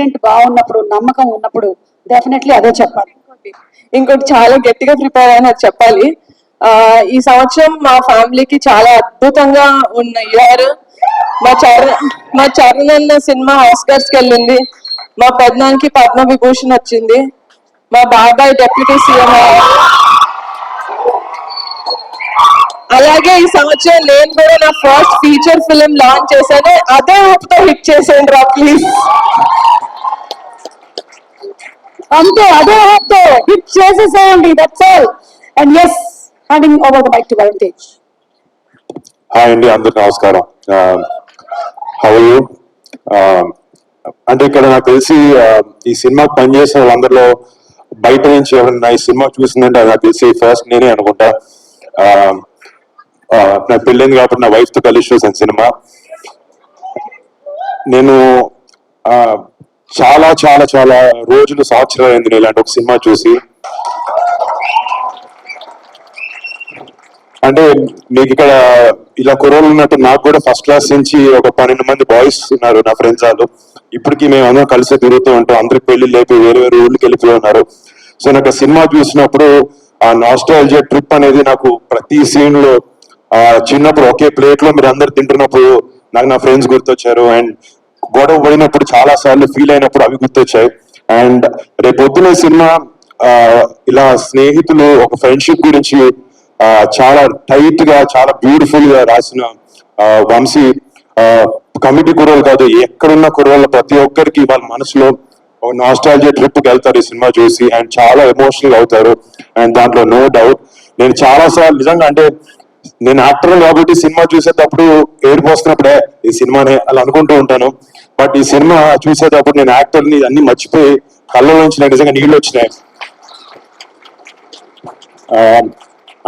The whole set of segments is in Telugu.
కంటెంట్ బాగున్నప్పుడు నమ్మకం ఉన్నప్పుడు డెఫినెట్లీ అదే చెప్పాలి. ఇంకోటి చాలా గట్టిగా ప్రిపేర్ అయినా చెప్పాలి. ఆ ఈ సంవత్సరం మా ఫ్యామిలీకి చాలా అద్భుతంగా ఉన్న ఇయర్ మా చర్ మా చరణ్ అన్న సినిమా ఆస్కర్స్కి వెళ్ళింది. మా పెద్దనానికి పద్మ విభూషణ్ వచ్చింది. మా బాబాయ్ డెప్యూటీ సీఎం అలాగే ఈ సంవత్సరం నేను కూడా నా ఫస్ట్ ఫీచర్ ఫిలిం లాంచ్ చేశాను. అదే ఊపుతో హిట్ చేసేయండి రా ప్లీజ్ అంతే అదే hope తో హిట్ చేసేసేయండి that's all and as handing over the bike to Varun hi అండి అందరికి నమస్కారం. Um, హౌ యూ um, అంటే ఇక్కడ నాకు తెలిసి um, ఈ సినిమా పనిచేసిన వాళ్ళందరిలో బయట నుంచి ఎవరైనా ఈ సినిమా చూసిందంటే నాకు తెలిసి ఫస్ట్ నేనే అనుకుంటా. Uh, నా పెళ్ళింది కాబట్టి నా వైఫ్తో కలిసి చూసాను సినిమా. నేను uh, చాలా చాలా చాలా రోజులు సంవత్సరాలు అయింది ఇలాంటి ఒక సినిమా చూసి. అంటే మీకు ఇక్కడ ఇలా కుర్రోళ్ళు ఉన్నట్టు నాకు కూడా ఫస్ట్ క్లాస్ నుంచి ఒక పన్నెండు మంది బాయ్స్ ఉన్నారు నా ఫ్రెండ్స్ వాళ్ళు. ఇప్పటికీ మేము అందరం కలిసి తిరుగుతూ ఉంటాం. అందరికి పెళ్ళి లేపి వేరే వేరే ఊళ్ళకి వెళ్ళిపోయి ఉన్నారు. సో నాకు సినిమా చూసినప్పుడు ఆ నాస్ట్రాలజీ ట్రిప్ అనేది నాకు ప్రతి సీన్లో ఆ చిన్నప్పుడు ఒకే ప్లేట్లో మీరు అందరు తింటున్నప్పుడు నాకు నా ఫ్రెండ్స్ గుర్తొచ్చారు. అండ్ గొడవ పడినప్పుడు చాలా సార్లు ఫీల్ అయినప్పుడు అవి గుర్తొచ్చాయి. అండ్ రేపు సినిమా ఇలా స్నేహితులు ఒక ఫ్రెండ్షిప్ గురించి చాలా టైట్గా చాలా బ్యూటిఫుల్గా రాసిన వంశీ కమిటీ కుర్రోలు కాదు ఎక్కడున్న కుర్రోళ్ళ ప్రతి ఒక్కరికి వాళ్ళ మనసులో నాస్టాలజీ ట్రిప్కి వెళ్తారు ఈ సినిమా చూసి అండ్ చాలా ఎమోషనల్ అవుతారు. అండ్ దాంట్లో నో డౌట్ నేను చాలా సార్లు నిజంగా అంటే నేను యాక్టర్ కాబట్టి సినిమా చూసేటప్పుడు ఏడుపు వస్తున్నప్పుడే ఈ సినిమానే అలా అనుకుంటూ ఉంటాను. బట్ ఈ సినిమా చూసేటప్పుడు నేను యాక్టర్ని అన్ని మర్చిపోయి కళ్ళ నుంచి నాకు నిజంగా నీళ్ళు వచ్చినాయి.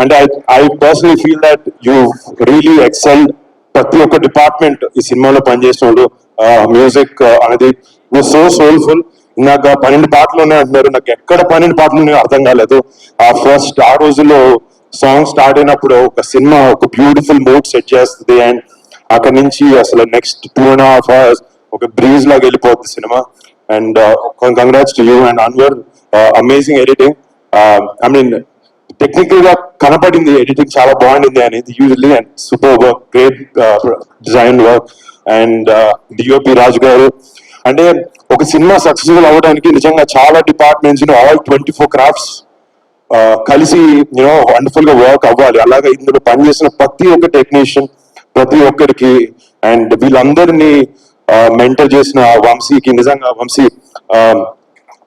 అంటే I I personally feel that you really excel ప్రతి ఒక్క డిపార్ట్మెంట్ ఈ సినిమాలో పనిచేసిన వాళ్ళు మ్యూజిక్ uh, uh, అనేది సో సోల్ఫుల్ నాకు పన్నెండు పాటలు ఉన్నాయి అంటున్నారు. నాకు ఎక్కడ పన్నెండు పాటలు ఉన్నాయో అర్థం కాలేదు. ఆ ఫస్ట్ ఆ రోజుల్లో సాంగ్ స్టార్ట్ అయినప్పుడు ఒక సినిమా ఒక బ్యూటిఫుల్ మూడ్ సెట్ చేస్తుంది. అండ్ అక్కడ నుంచి అసలు next two and half hours ఒక బ్రీజ్ లాగా వెళ్ళిపోతుంది cinema. And congrats to you and Anwar amazing editing I mean టెక్నికల్గా కనపడింది ఎడిటింగ్ చాలా బాగుండింది అనేది usually and super work great design work and DOP Raju garu. అంటే ఒక సినిమా సక్సెస్ఫుల్ అవ్వడానికి నిజంగా చాలా departments all twenty four crafts కలిసి యూనో వండర్ఫుల్గా వర్క్ అవ్వాలి. అలాగే ఇందులో పనిచేసిన ప్రతి ఒక్క టెక్నీషియన్ ప్రతి ఒక్కరికి అండ్ వీళ్ళందరినీ మెంటర్ చేసిన వంశీకి నిజంగా Vamsi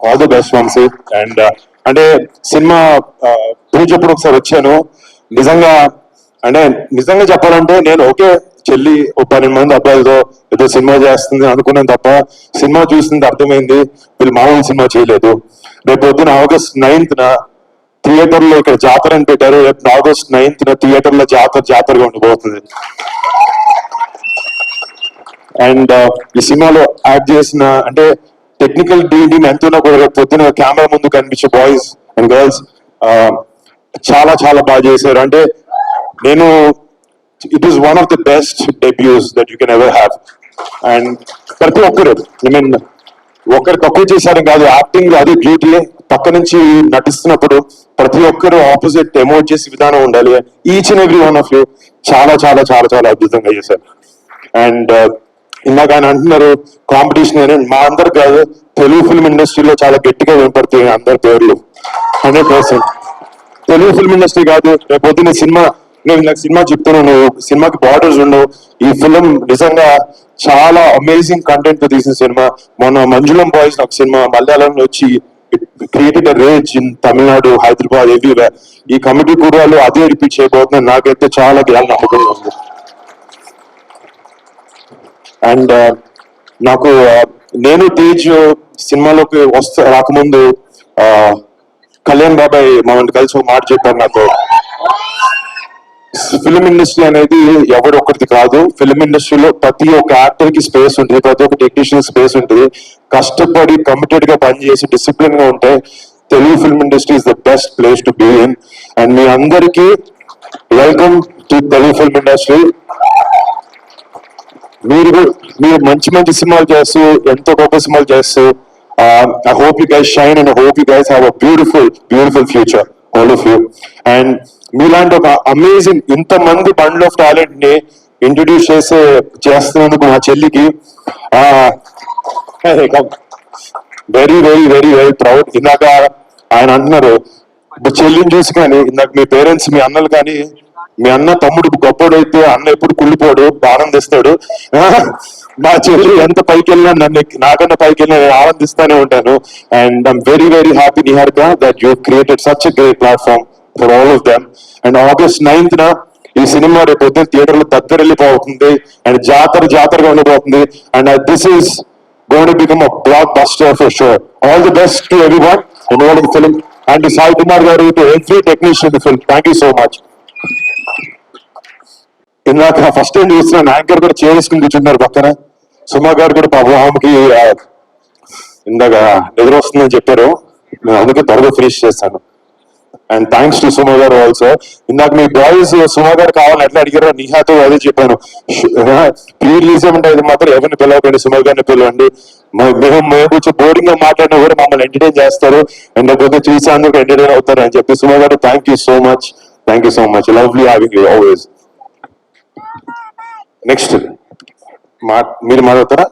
all the best Vamsi. And uh, అంటే సినిమా పూజప్పుడు ఒకసారి వచ్చాను. నిజంగా అంటే నిజంగా చెప్పాలంటే నేను ఓకే చెల్లి ఓ పన్నెండు మంది అబ్బాయిలతో ఏదో సినిమా చేస్తుంది అనుకున్నాను తప్ప సినిమా చూసింది అర్థమైంది వీళ్ళు మామూలు సినిమా చేయలేదు. రేపు పొద్దున ఆగస్ట్ నైన్త్ నా థియేటర్లో ఇక్కడ జాతర అని పెట్టారు. రేపు ఆగస్ట్ నైన్త్ న థియేటర్లో జాతర జాతరగా ఉండిపోతుంది. అండ్ ఈ సినిమాలో యాడ్ చేసిన అంటే టెక్నికల్ డీలింగ్ ఎంత ఉన్నా కూడా పొద్దున కెమెరా ముందు కనిపించే బాయ్స్ అండ్ గర్ల్స్ చాలా చాలా బాగా చేశారు. అంటే నేను it is one of the best debuts that you can ever have and ప్రతి ఒక్కరు ఐ మీన్ ఒకరు తక్కువ చేశారని కాదు యాక్టింగ్ అది బ్యూటీ పక్క నుంచి నటిస్తున్నప్పుడు ప్రతి ఒక్కరు ఆపోజిట్ ఎమోట్ చేసే విధానం ఉండాలి. Each and every one of you చాలా చాలా చాలా చాలా అద్భుతంగా చేశారు. అండ్ ఇందాక ఆయన అంటున్నారు కాంపిటీషన్ అని మా అందరు కాదు తెలుగు ఫిల్మ్ ఇండస్ట్రీలో చాలా గట్టిగా వినపడుతుంది అందరి పేర్లు. Hundred percent. Telugu film industry కాదు రేపు సినిమా నేను నాకు సినిమా చెప్తున్నాను సినిమాకి బార్డర్స్ ఉండవు. ఈ ఫిల్మ్ నిజంగా చాలా అమేజింగ్ కంటెంట్తో తీసిన సినిమా. మొన్న మంజులం బాయ్స్ ఒక సినిమా మలయాళంలో వచ్చి created rage in Tamil Nadu Hyderabad everywhere ఈ కమిటీ కూడా అదే రిపీట్ చేయబోతున్నారు నాకైతే చాలా గ్యాల్ నమ్మకం ఉంది. అండ్ uh, నాకు uh, నేను తేజ్ సినిమాలోకి వస్తా రాకముందు కళ్యాణ్ బాబాయ్ మమ్మల్ని కలిసి ఒక మాట చెప్పారు నాకు. ఫిల్మ్ ఇండస్ట్రీ అనేది ఎవరు ఒకరిది కాదు. ఫిల్మ్ ఇండస్ట్రీలో ప్రతి ఒక్క యాక్టర్కి స్పేస్ ఉంటుంది. ప్రతి ఒక్క టెక్నీషియన్ స్పేస్ ఉంటుంది. కష్టపడి కమిటెడ్గా పనిచేసి డిసిప్లిన్గా ఉంటే Telugu film industry is the best place to be in. And మీ అందరికీ welcome to Telugu film industry. మీరు మీరు మంచి మంచి సినిమాలు చేస్తూ ఎంతో గొప్ప సినిమాలు చేస్తూ I hope you guys shine and hope you guys have a beautiful beautiful future all of you and మీలాంటి ఒక అమేజింగ్ ఇంతమంది బండ్ ఆఫ్ టాలెంట్ని ఇంట్రడ్యూస్ చేసే చేస్తున్నందుకు మా చెల్లికి very very very very proud ఇందాక ఆయన అంటున్నారు చెల్లిని చూసి కానీ ఇందాక మీ పేరెంట్స్ మీ అన్నలు కానీ మీ అన్న తమ్ముడు గొప్పడు అయితే అన్న ఎప్పుడు కుళ్ళిపోడు ఆనందిస్తాడు మా చెల్లి ఎంత పైకి వెళ్ళినా నన్ను నాకన్నా పైకి వెళ్ళినా నేను ఆనందిస్తానే ఉంటాను. And I'm very very happy Niharika that you created such great platform for all of them and August ninth నా ఈ సినిమా రేపు పొద్దున్న థియేటర్లో దద్దరెళ్ళిపోతుంది అండ్ జాతర జాతరగా ఉండిపోతుంది and this is gonna become become a blockbuster for sure. All the best to every one in film and Sai Kumar garu to every technician film thank you so much ఇందాక ఫస్ట్ టైం చూస్తున్నాను యాంకర్ కూడా చేసుకుని కూర్చున్నారు పక్కన సుమా గారు కూడా పాపం ఆమెకి ఇందాక నిద్ర వస్తుందని చెప్పారు. నేను అందుకే త్వరగా ఫినిష్ చేస్తాను. అండ్ థ్యాంక్స్ టు సుమా గారు ఆల్సో ఇందాక మీ బాయ్స్ సుమా గారు కావాలని ఎట్లా అడిగారో నిహాతో అదే చెప్పాను. ప్రీ రిలీజ్ ఇది మాత్రం ఎవరిని పిలవకండి సుమా గారిని పిలవండి. మేము మేము కొంచెం బోరింగ్గా మాట్లాడినా కూడా మమ్మల్ని ఎంటర్టైన్ చేస్తారు. అండ్ లేకపోతే చూసే అందరూ ఎంటర్టైన్ అవుతారు అని చెప్పి Suma garu thank you so much thank you so much lovely having you always next మా మీరు మాట్లాడతారా